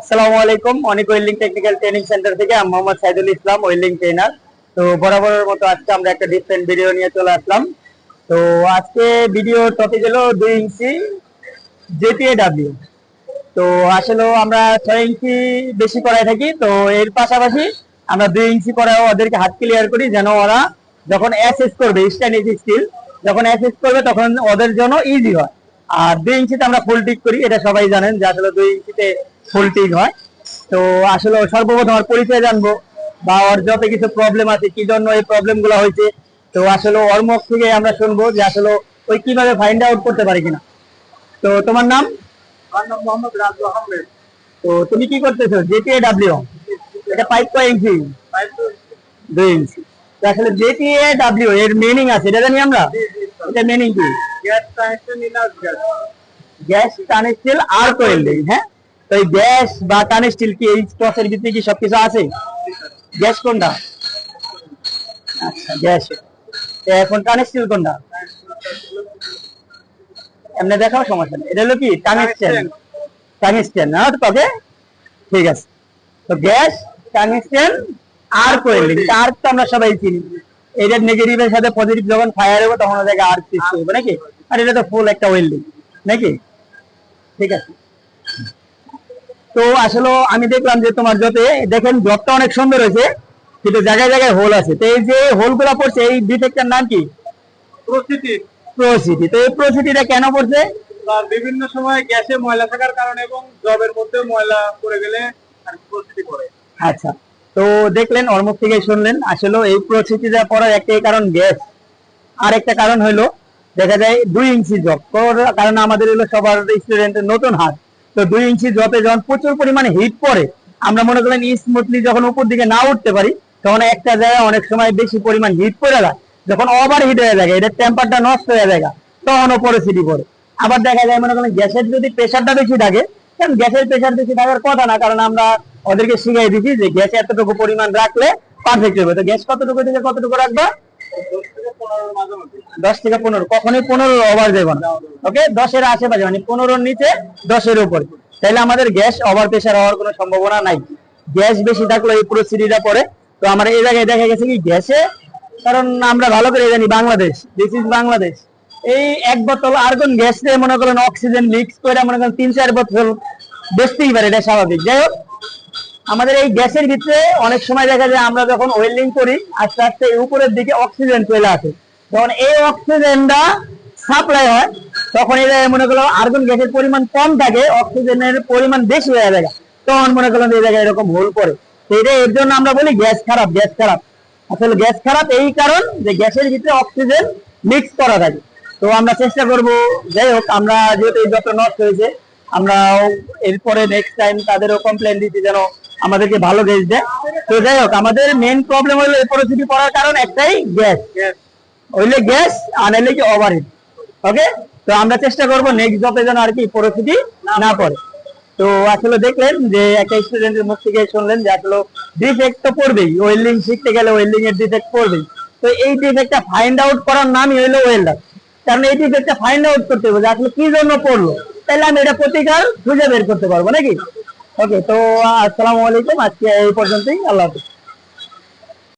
আসসালামু আলাইকুম। অনেক ওয়েল্ডিং টেকনিক্যাল ট্রেনিং সেন্টার থেকে আমি মোহাম্মদ সাইদুল ইসলাম, ওয়েল্ডিং ট্রেনার। তো বরাবরের মতো আজকে আমরা একটা ডিফারেন্ট ভিডিও নিয়ে চলে আসলাম। তো আজকে ভিডিও টপিক হলো দুই ইঞ্চি জেপিএ ডাব্লিউ তো আসলে আমরা ছয় ইঞ্চি বেশি করাই থাকি, তো এর পাশাপাশি আমরা দুই ইঞ্চি করাও ওদেরকে হাত ক্লিয়ার করি, যেন ওরা যখন অ্যাসেস করবে স্ট্যান্ড স্টিল যখন অ্যাসেস করবে, তখন ওদের জন্য ইজি হয়। আর দুই ইঞ্চিতে আমরা ফুল টিক করি, এটা সবাই জানেন যে আসলে দুই ইঞ্চিতে ফুল টিক হয়। তো আসলে সর্বপ্রথম ওর পরিচয় জানব বা ওর যত কিছু প্রবলেম আছে কি জন্য এই প্রবলেমগুলো হয়েছে। তো আসলে ওর মুখ থেকে আমরা শুনব যে আসলে ওই কীভাবে ফাইন্ড আউট করতে পারে কিনা। তো তোমার নাম? আমার নাম মোহাম্মদ রাজু আহমেদ। তো তুমি কি করতেছো? জেটিএ ডাব্লিউ এটা পাইপ কয় ইঞ্চি? দুই ইঞ্চি। তো আসলে জেটিএ ডাব্লিউ এর মিনিং আছে এটা জানি আমরা? এটা মিনিং কি? গ্যাস টানেস্টিল আর ওয়েল্ডিং হ্যাঁ? তো এই গ্যাস বা টানেস্টিল কি এই ভিতরে কি সবকিছু আছে? গ্যাস কোনটা? আচ্ছা গ্যাস। এখন টানেস্টিল কোনটা? এমনি দেখাও সমস্যা নেই। এটা হলো কি? টাংস্টেন না ঠিক আছে। তো গ্যাস টাংস্টেন আর কোয়েলিং আর্ক তো আমরা সবাই চিনি। এটা নেগেটিভের সাথে পজিটিভ যখন ফায়ার হবে তখন ওদেরকে আর্ক সৃষ্টি হবে নাকি? আর এটা তো ফুল একটা ওয়েল্ডিং নাকি? ঠিক আছে। তো আসলে আমি দেখলাম যে তোমার জতে দেখেন জবটা অনেক সুন্দর হয়েছে কিন্তু জায়গায় জায়গায় হোল আছে। তো এই যে হোলগুলা পড়ছে এই ডিফেক্টের নাম কি? প্রস্তুতি প্রোসিটি তো এই প্রোসিটিটা কেন পড়ছে? বিভিন্ন সময় গ্যাসে ময়লা থাকার কারণে এবং জবের মধ্যে ময়লা পড়ে গেলে আর প্রস্তুতি করে আচ্ছা। তো দেখলেন ওর মুখ থেকে শুনলেন আসলে এই পরিস্থিতিটা পড়ার একটাই কারণ গ্যাস। আর একটা কারণ হলো দেখা যায় দুই ইঞ্চি জব কারণ আমাদের হলো সবার স্টুডেন্টের নতুন হাত। তো দুই ইঞ্চি জবে যখন প্রচুর পরিমাণে হিট পড়ে, আমরা মনে করেন স্মুথলি যখন উপর দিকে না উঠতে পারি, তখন একটা জায়গায় অনেক সময় বেশি পরিমাণ হিট পড়ে যায়। যখন ওভার হিট হয়ে যায় এটার টেম্পারটা নষ্ট হয়ে যায় তখনও পরিস্থিতি পড়ে। আবার দেখা যায় মনে করেন গ্যাসের যদি প্রেশারটা বেশি থাকে, কারণ গ্যাসের প্রেশার বেশি থাকার কথা না, কারণ আমরা ওদেরকে শিখাই দিচ্ছি যে গ্যাস এতটুকু পরিমাণ রাখলে পারফেক্ট হবে। তো গ্যাস কতটুকু থেকে কতটুকু রাখবা? দশ থেকে পনেরো। কখনোই পনেরো ওভার দেবো না। ওকে দশের আশেপাশে মানে পনেরোর নিচে, দশের উপরে। তাহলে আমাদের গ্যাস ওভার প্রেশার হওয়ার কোনো সম্ভাবনা নাই। গ্যাস বেশি থাকলে এই পরিস্থিতিটা পড়ে। তো আমার এই জায়গায় দেখা গেছে কি, গ্যাসে, কারণ আমরা ভালো করে জানি বাংলাদেশ দিস ইজ বাংলাদেশ। এই এক বোতল আর্গন গ্যাস দিয়ে মনে করেন অক্সিজেন মিক্স করে মনে করেন তিন চার বোতল, বেচতেই পারে, এটা স্বাভাবিক। যাই হোক আমাদের এই গ্যাসের ভিতরে অনেক সময় দেখা যায় আমরা যখন ওয়েল্ডিং করি, আস্তে আস্তে উপরের দিকে অক্সিজেন চলে আসে। যখন এই অক্সিজেনটা সাপ্লাই হয়, তখন জায়গায় মনে করল আর্গন গ্যাসের পরিমাণ কম থাকে অক্সিজেনের পরিমাণ বেশি হয়ে যায় তখন মনে করলাম এই জায়গায় এরকম হোল করে। এটা এর জন্য আমরা বলি গ্যাস খারাপ গ্যাস খারাপ। আসলে গ্যাস খারাপ এই কারণ যে গ্যাসের ভিতরে অক্সিজেন মিক্স করা থাকে। তো আমরা চেষ্টা করব, যাই হোক, আমরা যেহেতু এই যত নষ্ট হয়েছে আমরা এরপরে নেক্সট টাইম তাদেরও কমপ্লেন দিচ্ছি যেন আমাদেরকে ভালো গ্যাস দেয়। তো যাই হোক আমাদের মেন প্রবলেম হলো এই পরিস্থিতি পড়ার কারণ একটাই গ্যাস হইলে গ্যাস আর নাইলে কি ওভারহিট ওকে তো আমরা চেষ্টা করব নেক্সট জবে যেন আর কি পরিস্থিতি না পড়ে। তো আসলে দেখলেন যে একটা স্টুডেন্টের মুখ থেকে শুনলেন যে আসলে ডিফেক্ট তো পড়বেই ওয়েল্ডিং শিখতে গেলে ওয়েল্ডিং এর ডিফেক্ট পড়বেই। তো এই ডিফেক্টটা ফাইন্ড আউট করার নামই হলো ওয়েল্ডার কারণ এই ডিফেক্টটা ফাইন্ড আউট করতে হবে যে আসলে কি জন্য পড়ল। তাহলে আমি এটা প্রতিকার খুঁজে বের করতে পারব নাকি? ওকে তো, আসসালামু আলাইকুম। আজকে এই পর্যন্তই। আল্লাহ হাফিজ।